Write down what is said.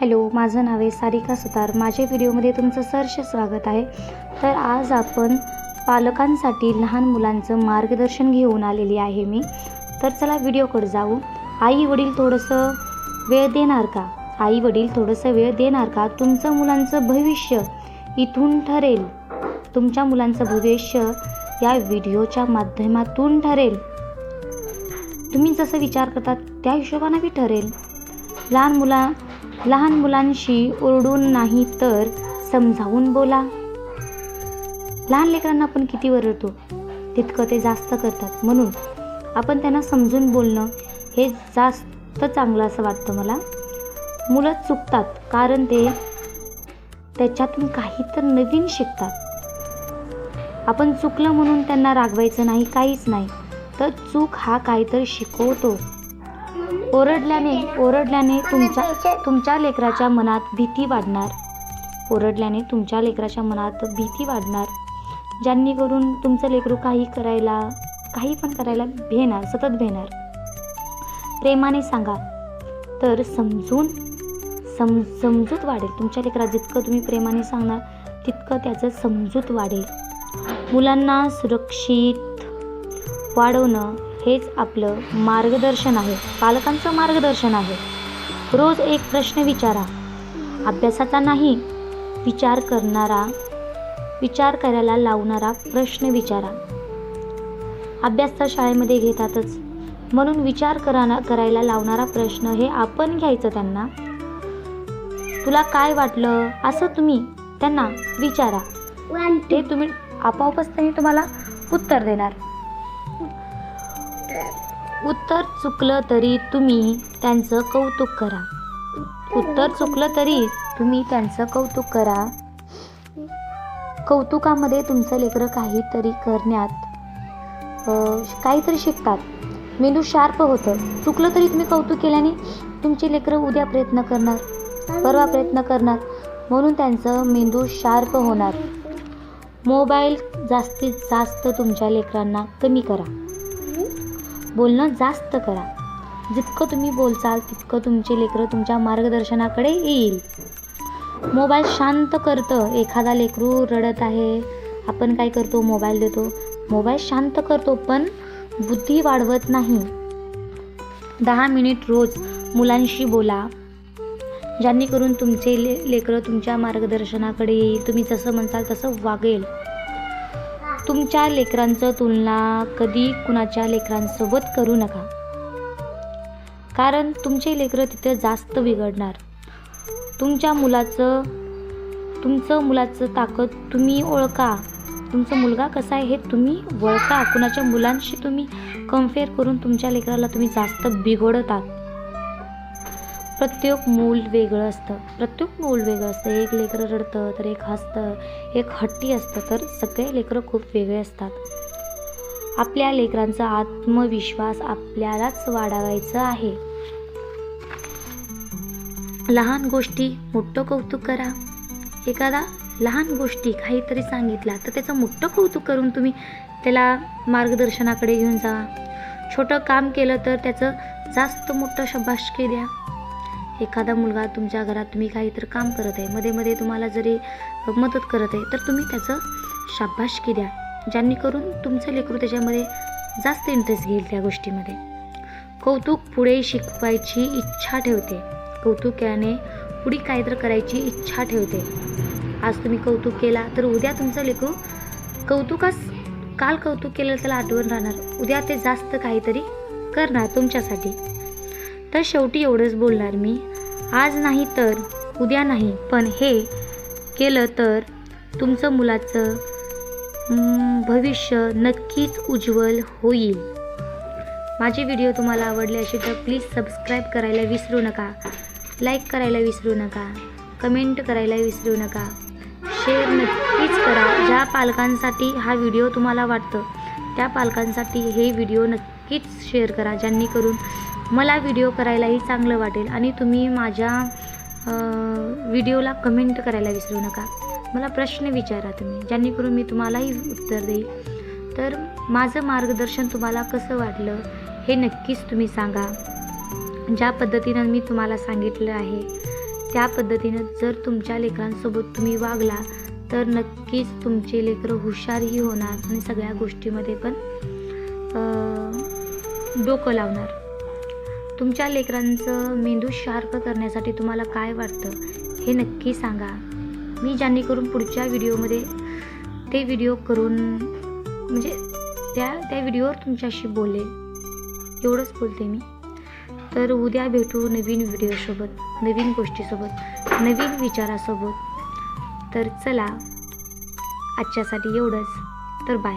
Hello माझं नाव आहे सारिका सुतार. माझ्या व्हिडिओमध्ये तुमचं सहर्ष स्वागत आहे. तर आज आपण पालकांसाठी लहान मुलांचं मार्गदर्शन घेऊन आलेली आहे मी. तर चला व्हिडिओकडे जाऊ. आई वडील थोडंसं वेळ देणार का? आई वडील थोडंसं वेळ देणार का? तुमचं मुलांचं भविष्य इथून ठरेल. तुमच्या मुलांचं भविष्य या व्हिडिओच्या माध्यमातून ठरेल. तुम्ही जसं विचार करतात त्या हिशोबानं बी ठरेल. लहान मुला लहान मुलांशी ओरडून नाही तर समजावून बोला. लहान लेकरांना आपण किती ओरडतो तितकं ते जास्त करतात. म्हणून आपण त्यांना समजून बोलणं हे जास्त चांगलं असं वाटतं मला. मुलं चुकतात कारण ते त्याच्यातून काही तर नवीन शिकतात. आपण चुकलं म्हणून त्यांना रागवायचं नाही काहीच नाही. तर चूक हा काहीतरी शिकवतो. ओरडल्याने ओरडल्याने तुमच्या तुमच्या लेकराच्या मनात भीती वाढणार. ओरडल्याने तुमच्या लेकराच्या मनात भीती वाढणार. ज्यांनी करून तुमचं लेकरू काही करायला काही पण करायला भेणार सतत भेणार प्रेमाने सांगा तर समजून सम समजूत वाढेल. तुमच्या लेकरात जितकं तुम्ही प्रेमाने सांगणार तितकं त्याचं समजूत वाढेल. मुलांना सुरक्षित वाढवणं हेच आपलं मार्गदर्शन आहे. पालकांचं मार्गदर्शन आहे. रोज एक प्रश्न विचारा. अभ्यासाचा नाही विचार करणारा विचार करायला लावणारा प्रश्न विचारा. अभ्यास तर शाळेमध्ये घेतातच. म्हणून विचार करा करायला लावणारा प्रश्न हे आपण घ्यायचं त्यांना. तुला काय वाटलं? असं तुम्ही त्यांना विचारा. ते तुम्ही आपोआपच त्यांनी तुम्हाला उत्तर देणार. उत्तर चुकलं तरी तुम्ही त्यांचं कौतुक करा. उत्तर चुकलं तरी तुम्ही त्यांचं कौतुक करा. कौतुकामध्ये तुमचं लेकरं काहीतरी करण्यात काहीतरी शिकतात. मेंदू शार्प होतं. चुकलं तरी तुम्ही कौतुक केल्याने तुमचे लेकरं उद्या प्रयत्न करणार परवा प्रयत्न करणार. म्हणून त्यांचं मेंदू शार्प होणार. मोबाईल जास्तीत जास्त तुमच्या लेकरांना कमी करा. बोलणं जास्त करा. जितकं तुम्ही बोलचाल तितकं तुमचे लेकरं तुमच्या मार्गदर्शनाकडे येईल. मोबाईल शांत करतं. एखादा लेकरू रडत आहे. आपण काय करतो? मोबाईल देतो. मोबाईल शांत करतो पण बुद्धी वाढवत नाही. दहा मिनिट रोज मुलांशी बोला. ज्यांनी करून तुमचे ले लेकरं तुमच्या मार्गदर्शनाकडे येईल. तुम्ही जसं म्हणताल तसं वागेल. तुमच्या लेकरांचं तुलना कधी कुणाच्या लेकरांसोबत करू नका. कारण तुमचे लेकरं तिथे जास्त बिघडणार. तुमच्या मुलाचं तुमचं मुलाचं ताकद तुम्ही ओळखा. तुमचा मुलगा कसा आहे हे तुम्ही ओळखा. कुणाच्या मुलांशी तुम्ही कंपेअर करून तुमच्या लेकराला तुम्ही जास्त बिघडतात प्रत्येक मूल वेगळं असतं. प्रत्येक मूल वेगळं असतं. एक लेकरं रडतं तर एक हसतं एक हट्टी असतं तर सगळे लेकरं खूप वेगळे असतात. आपल्या लेकरांचा आत्मविश्वास आपल्यालाच वाढवायचं आहे. लहान गोष्टी मोठं कौतुक करा. एखादा लहान गोष्टी काहीतरी सांगितला तर त्याचं मोठं कौतुक करून तुम्ही त्याला मार्गदर्शनाकडे घेऊन जा. छोटं काम केलं तर त्याचं जास्त मोठं शबाशकी द्या. एखादा मुलगा तुमच्या घरात तुम्ही काहीतरी काम करत आहे मध्ये मध्ये तुम्हाला जरी मदत करत आहे तर तुम्ही त्याचं शाबाशकी द्या ज्यांनी करून तुमचं लेकरू त्याच्यामध्ये जास्त इंटरेस्ट घेईल त्या गोष्टीमध्ये. कौतुक पुढे शिकवायची इच्छा ठेवते. कौतुक केल्याने पुढे काहीतरी करायची इच्छा ठेवते. आज तुम्ही कौतुक केला तर उद्या तुमचं लेकरू कौतुकास काल कौतुक केलं त्याला आठवण राहणार. उद्या ते जास्त काहीतरी करणार तुमच्यासाठी. तर शेवटी एवढंच बोलणार मी. आज नाही तर उद्या नाही पण हे केलं तर तुमचं मुलाचं भविष्य नक्कीच उज्ज्वल होईल. माझे व्हिडिओ तुम्हाला आवडले असेल तर प्लीज सबस्क्राईब करायला विसरू नका. लाईक करायला विसरू नका. कमेंट करायला विसरू नका. शेअर नक्कीच करा. ज्या पालकांसाठी हा व्हिडिओ तुम्हाला वाटतं त्या पालकांसाठी हे व्हिडिओ नक्कीच शेअर करा. ज्यांनी करून मला व्हिडिओ करायलाही चांगलं वाटेल आणि तुम्ही माझ्या व्हिडिओला कमेंट करायला विसरू नका. मला प्रश्न विचारा तुम्ही जेणेकरून मी तुम्हालाही उत्तर देईल. तर माझं मार्गदर्शन तुम्हाला कसं वाटलं हे नक्कीच तुम्ही सांगा. ज्या पद्धतीनं मी तुम्हाला सांगितलं आहे त्या पद्धतीनं जर तुमच्या लेकरांसोबत तुम्ही वागला तर नक्कीच तुमचे लेकरं हुशारही होणार आणि सगळ्या गोष्टीमध्ये पण डोकं लावणार. तुमच्या लेकरांचं मेंदू शार्प करण्यासाठी तुम्हाला काय वाटतं हे नक्की सांगा. मी जेणेकरून पुढच्या व्हिडिओमध्ये ते व्हिडिओ करून म्हणजे त्या त्या व्हिडिओवर तुमच्याशी बोलेल एवढंच बोलते मी. तर उद्या भेटू नवीन व्हिडिओसोबत नवीन गोष्टीसोबत नवीन विचारासोबत. तर चला आजच्यासाठी एवढंच. तर बाय